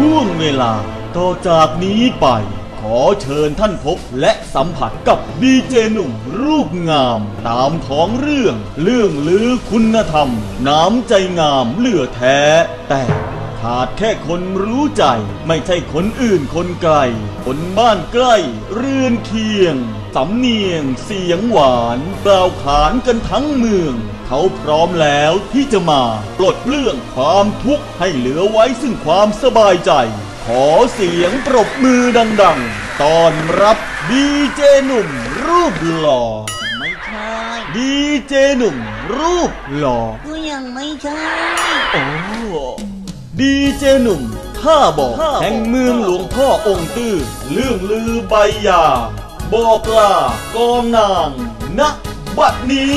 ช่วงเวลาต่อจากนี้ไป ขอเชิญท่านพบและสัมผัสกับดีเจหนุ่มรูปงาม ตามท้องเรื่อง เรื่องลือคุณธรรม น้ำใจงามเหลือแท้ แต่ขาดแค่คนรู้ใจ ไม่ใช่คนอื่นคนไกล คนบ้านใกล้ เรือนเคียง สำเนียงเสียงหวานกล่าวขานกันทั้งเมือง เขาพร้อมแล้วที่จะมา ปลดเปลื้องความทุกข์ให้เหลือไว้ซึ่งความสบายใจ ขอเสียงปรบมือดังๆต้อนรับดีเจหนุ่มรูปหล่อไม่ใช่ดีเจหนุ่มรูปหล่อก็ยังไม่ใช่โอ้ดีเจหนุ่มท่าบอกแห่งเมืองหลวงพ่อองค์ตื้อเรื่องลือใบยา บอกลากองนางณบัดนี้